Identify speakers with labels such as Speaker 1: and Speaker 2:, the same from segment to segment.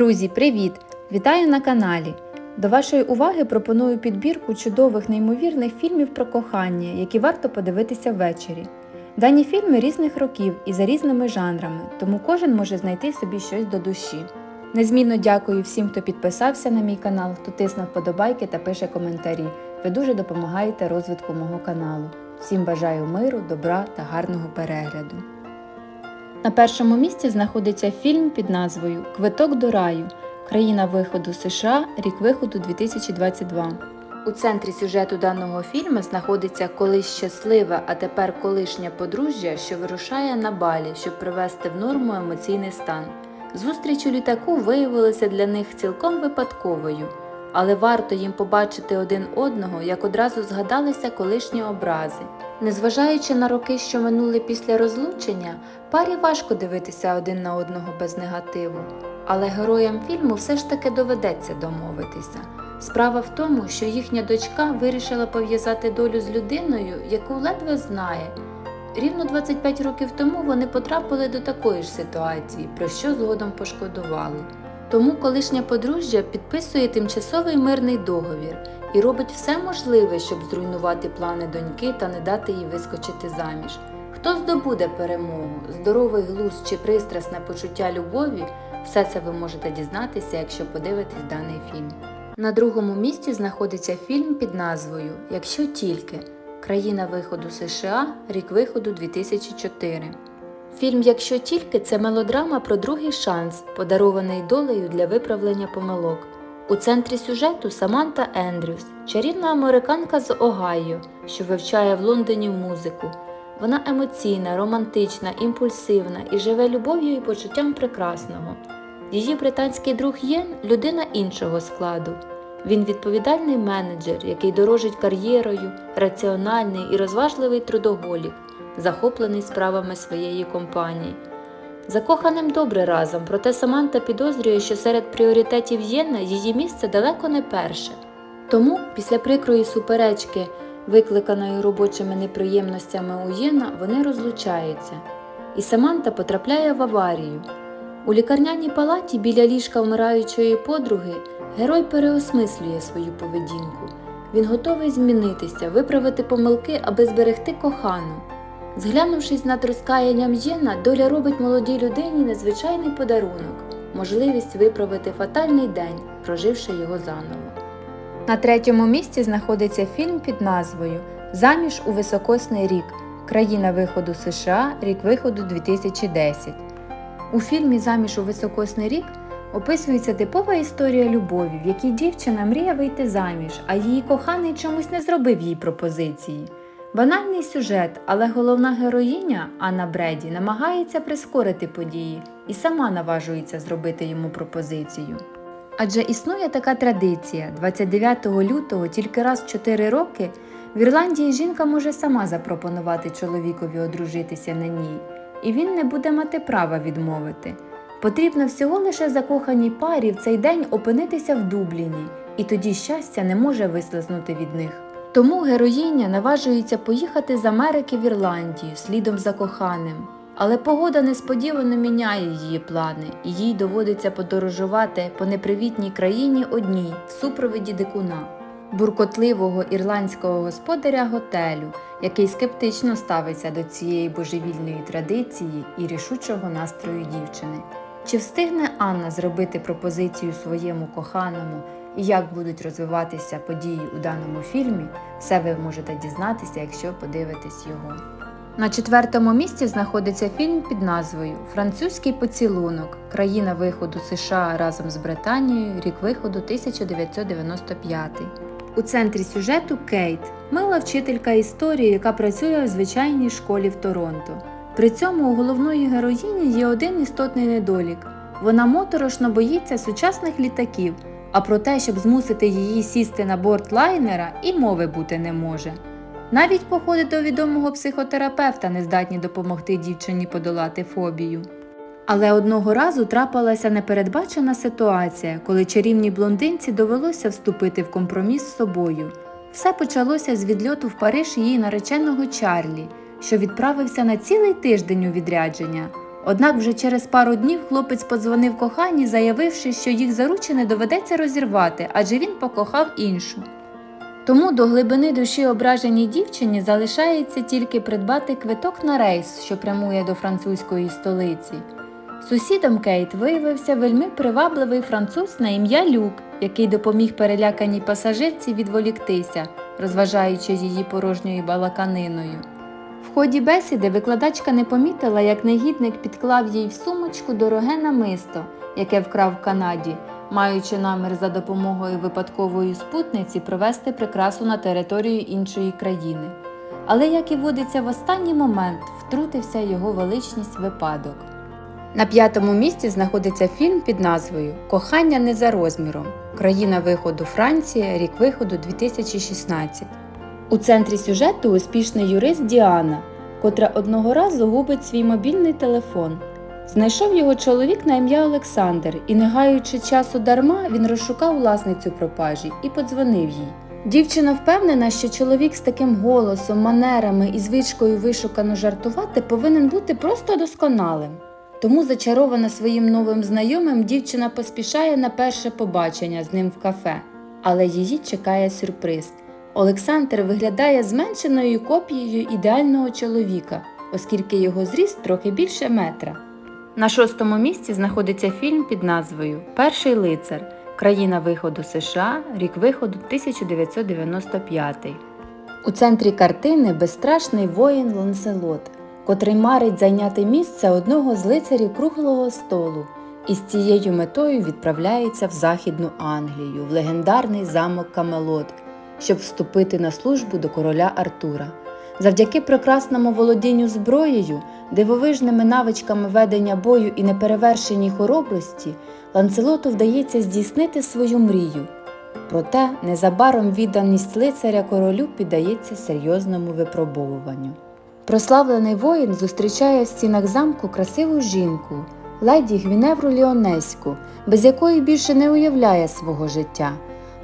Speaker 1: Друзі, привіт! Вітаю на каналі! До вашої уваги пропоную підбірку чудових неймовірних фільмів про кохання, які варто подивитися ввечері. Дані фільми різних років і за різними жанрами, тому кожен може знайти собі щось до душі. Незмінно дякую всім, хто підписався на мій канал, хто тиснув вподобайки та пише коментарі. Ви дуже допомагаєте розвитку мого каналу. Всім бажаю миру, добра та гарного перегляду. На першому місці знаходиться фільм під назвою Квиток до раю. Країна виходу США, рік виходу 2022. У центрі сюжету даного фільму знаходиться колись щасливе, а тепер колишнє подружжя, що вирушає на балі, щоб привести в норму емоційний стан. Зустріч у літаку виявилася для них цілком випадковою, але варто їм побачити один одного, як одразу згадалися колишні образи. Незважаючи на роки, що минули після розлучення, парі важко дивитися один на одного без негативу. Але героям фільму все ж таки доведеться домовитися. Справа в тому, що їхня дочка вирішила пов'язати долю з людиною, яку ледве знає. Рівно 25 років тому вони потрапили до такої ж ситуації, про що згодом пошкодували. Тому колишнє подружжя підписує тимчасовий мирний договір і робить все можливе, щоб зруйнувати плани доньки та не дати їй вискочити заміж. Хто здобуде перемогу, здоровий глузд чи пристрасне почуття любові, все це ви можете дізнатися, якщо подивитесь даний фільм. На другому місці знаходиться фільм під назвою Якщо тільки країна виходу США, рік виходу 2004. Фільм Якщо тільки це мелодрама про другий шанс, подарований долею для виправлення помилок. У центрі сюжету Саманта Ендрюс, чарівна американка з Огайо, що вивчає в Лондоні музику. Вона емоційна, романтична, імпульсивна і живе любов'ю і почуттям прекрасного. Її британський друг Єн людина іншого складу. Він відповідальний менеджер, який дорожить кар'єрою, раціональний і розважливий трудоголік, захоплений справами своєї компанії. Закоханим добре разом, проте Саманта підозрює, що серед пріоритетів Єна її місце далеко не перше. Тому, після прикрої суперечки, викликаної робочими неприємностями у Єна, вони розлучаються, і Саманта потрапляє в аварію. У лікарняній палаті біля ліжка вмираючої подруги герой переосмислює свою поведінку. Він готовий змінитися, виправити помилки, аби зберегти кохану. Зглянувшись над розкаянням Єна, доля робить молодій людині незвичайний подарунок можливість виправити фатальний день, проживши його заново. На третьому місці знаходиться фільм під назвою Заміж у високосний рік. Країна виходу США, рік виходу 2010. У фільмі Заміж у високосний рік описується типова історія любові, в якій дівчина мріє вийти заміж, а її коханий чомусь не зробив їй пропозиції. Банальний сюжет, але головна героїня Анна Бреді намагається прискорити події і сама наважується зробити йому пропозицію. Адже існує така традиція: 29 лютого тільки раз в 4 роки в Ірландії жінка може сама запропонувати чоловікові одружитися на ній, і він не буде мати права відмовити. Потрібно всього лише закоханій парі в цей день опинитися в Дубліні, і тоді щастя не може вислизнути від них. Тому героїня наважується поїхати з Америки в Ірландію слідом за коханим. Але погода несподівано міняє її плани, і їй доводиться подорожувати по непривітній країні одній в супроводі дикуна, буркотливого ірландського господаря готелю, який скептично ставиться до цієї божевільної традиції і рішучого настрою дівчини. Чи встигне Анна зробити пропозицію своєму коханому і як будуть розвиватися події у даному фільмі, все ви можете дізнатися, якщо подивитесь його. На четвертому місці знаходиться фільм під назвою Французький поцілунок. Країна виходу США разом з Британією, рік виходу 1995. У центрі сюжету Кейт, мила вчителька історії, яка працює в звичайній школі в Торонто. При цьому у головної героїні є один істотний недолік. Вона моторошно боїться сучасних літаків, а про те, щоб змусити її сісти на борт лайнера, і мови бути не може. Навіть походи до відомого психотерапевта не здатні допомогти дівчині подолати фобію. Але одного разу трапилася непередбачена ситуація, коли чарівній блондинці довелося вступити в компроміс з собою. Все почалося з відльоту в Париж її нареченого Чарлі, що відправився на цілий тиждень у відрядження. Однак вже через пару днів хлопець подзвонив коханій, заявивши, що їх заручини доведеться розірвати, адже він покохав іншу. Тому до глибини душі ображеній дівчині залишається тільки придбати квиток на рейс, що прямує до французької столиці. Сусідом Кейт виявився вельми привабливий француз на ім'я Люк, який допоміг переляканій пасажирці відволіктися, розважаючи її порожньою балаканиною. В ході бесіди викладачка не помітила, як негідник підклав їй в сумочку дороге намисто, яке вкрав в Канаді, маючи намір за допомогою випадкової спутниці провести прикрасу на територію іншої країни. Але, як і водиться в останній момент, втрутився його величність випадок. На п'ятому місці знаходиться фільм під назвою Кохання не за розміром. Країна виходу Франція, рік виходу 2016. У центрі сюжету успішний юрист Діана, котра одного разу губить свій мобільний телефон. Знайшов його чоловік на ім'я Олександр, і, не гаючи часу дарма, він розшукав власницю пропажі і подзвонив їй. Дівчина впевнена, що чоловік з таким голосом, манерами і звичкою вишукано жартувати повинен бути просто досконалим. Тому, зачарована своїм новим знайомим, дівчина поспішає на перше побачення з ним в кафе, але її чекає сюрприз. Олександр виглядає зменшеною копією ідеального чоловіка, оскільки його зріст трохи більше метра. На шостому місці знаходиться фільм під назвою Перший лицар. Країна виходу США, рік виходу 1995. У центрі картини безстрашний воїн Ланселот, котрий марить зайняти місце одного з лицарів круглого столу, і з цією метою відправляється в Західну Англію, в легендарний замок Камелот, щоб вступити на службу до короля Артура. Завдяки прекрасному володінню зброєю, дивовижними навичками ведення бою і неперевершеній хоробрості, Ланцелоту вдається здійснити свою мрію. Проте незабаром відданість лицаря королю піддається серйозному випробовуванню. Прославлений воїн зустрічає в стінах замку красиву жінку, леді Гвіневру Ліонеську, без якої більше не уявляє свого життя.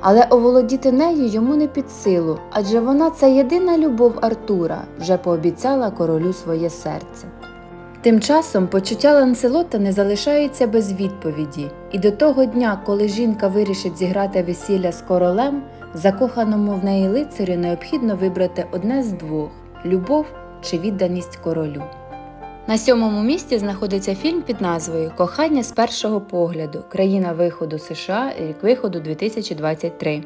Speaker 1: Але оволодіти нею йому не під силу, адже вона це єдина любов Артура, вже пообіцяла королю своє серце. Тим часом почуття Ланселота не залишаються без відповіді, і до того дня, коли жінка вирішить зіграти весілля з королем, закоханому в неї лицарю необхідно вибрати одне з двох любов чи відданість королю. На сьомому місці знаходиться фільм під назвою Кохання з першого погляду. Країна виходу США, рік виходу 2023.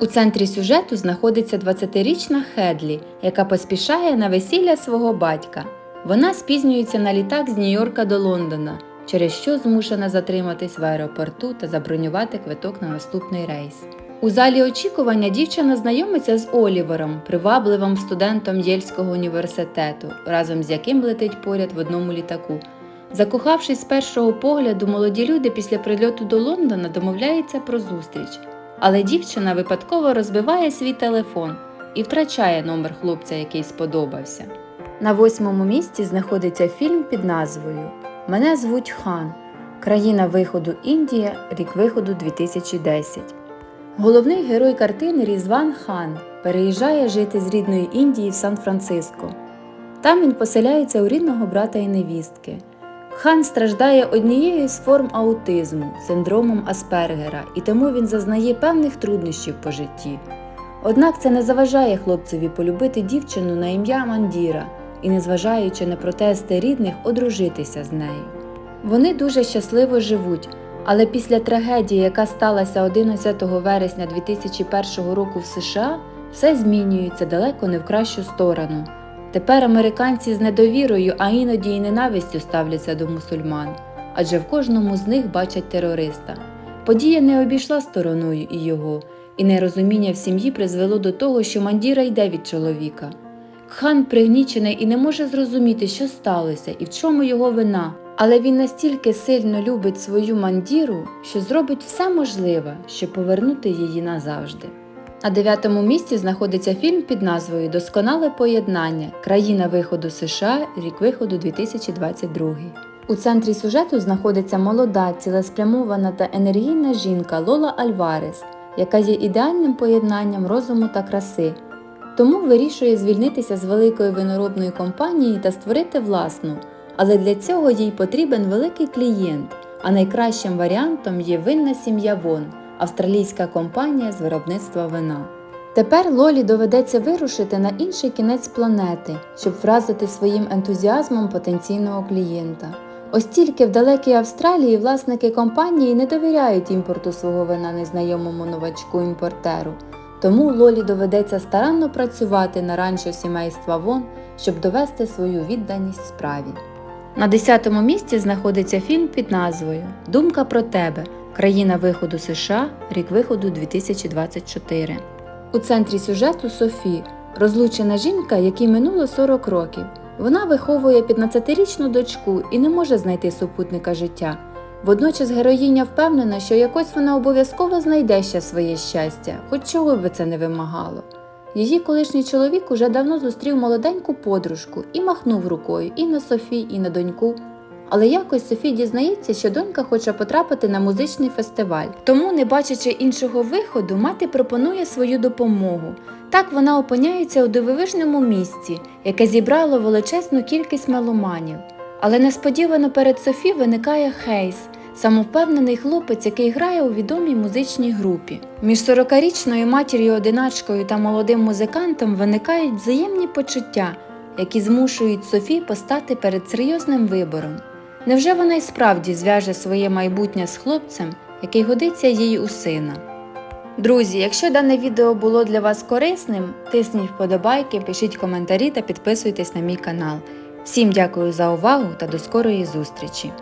Speaker 1: У центрі сюжету знаходиться 20-річна Хедлі, яка поспішає на весілля свого батька. Вона спізнюється на літак з Нью-Йорка до Лондона, через що змушена затриматись в аеропорту та забронювати квиток на наступний рейс. У залі очікування дівчина знайомиться з Олівером, привабливим студентом Єльського університету, разом з яким летить поряд в одному літаку. Закохавшись з першого погляду, молоді люди після прильоту до Лондона домовляються про зустріч. Але дівчина випадково розбиває свій телефон і втрачає номер хлопця, який сподобався. На восьмому місці знаходиться фільм під назвою Мене звуть Хан. Країна виходу Індія, рік виходу 2010. Головний герой картини Різван Хан переїжджає жити з рідної Індії в Сан-Франциско. Там він поселяється у рідного брата і невістки. Хан страждає однією з форм аутизму, синдромом Аспергера, і тому він зазнає певних труднощів по житті. Однак це не заважає хлопцеві полюбити дівчину на ім'я Мандіра і, незважаючи на протести рідних, одружитися з нею. Вони дуже щасливо живуть, але після трагедії, яка сталася 11 вересня 2001 року в США, все змінюється далеко не в кращу сторону. Тепер американці з недовірою, а іноді й ненавистю ставляться до мусульман, адже в кожному з них бачать терориста. Подія не обійшла стороною і його, і нерозуміння в сім'ї призвело до того, що мандіра йде від чоловіка. Хан пригнічений і не може зрозуміти, що сталося і в чому його вина. Але він настільки сильно любить свою мандіру, що зробить все можливе, щоб повернути її назавжди. На дев'ятому місці знаходиться фільм під назвою Досконале поєднання. Країна виходу США, рік виходу 2022. У центрі сюжету знаходиться молода, цілеспрямована та енергійна жінка Лола Альварес, яка є ідеальним поєднанням розуму та краси. Тому вирішує звільнитися з великої виноробної компанії та створити власну, але для цього їй потрібен великий клієнт, а найкращим варіантом є винна сім'я Вон, австралійська компанія з виробництва вина. Тепер Лолі доведеться вирушити на інший кінець планети, щоб вразити своїм ентузіазмом потенційного клієнта. Ось тільки в далекій Австралії власники компанії не довіряють імпорту свого вина незнайомому новачку імпортеру. Тому Лолі доведеться старанно працювати на ранчо сімейства Вон, щоб довести свою відданість справі. На 10-му місці знаходиться фільм під назвою Думка про тебе. Країна виходу США, рік виходу 2024. У центрі сюжету Софі, розлучена жінка, якій минуло 40 років. Вона виховує 15-річну дочку і не може знайти супутника життя. Водночас героїня впевнена, що якось вона обов'язково знайде ще своє щастя, хоч чого би це не вимагало. Її колишній чоловік уже давно зустрів молоденьку подружку і махнув рукою і на Софі, і на доньку. Але якось Софі дізнається, що донька хоче потрапити на музичний фестиваль. Тому, не бачачи іншого виходу, мати пропонує свою допомогу. Так вона опиняється у дивовижному місці, яке зібрало величезну кількість меломанів. Але несподівано перед Софі виникає Хейс, самовпевнений хлопець, який грає у відомій музичній групі. Між 40-річною матір'ю-одиначкою та молодим музикантом виникають взаємні почуття, які змушують Софі постати перед серйозним вибором. Невже вона й справді зв'яже своє майбутнє з хлопцем, який годиться їй у сина? Друзі, якщо дане відео було для вас корисним, тисніть вподобайки, пишіть коментарі та підписуйтесь на мій канал. Всім дякую за увагу та до скорої зустрічі!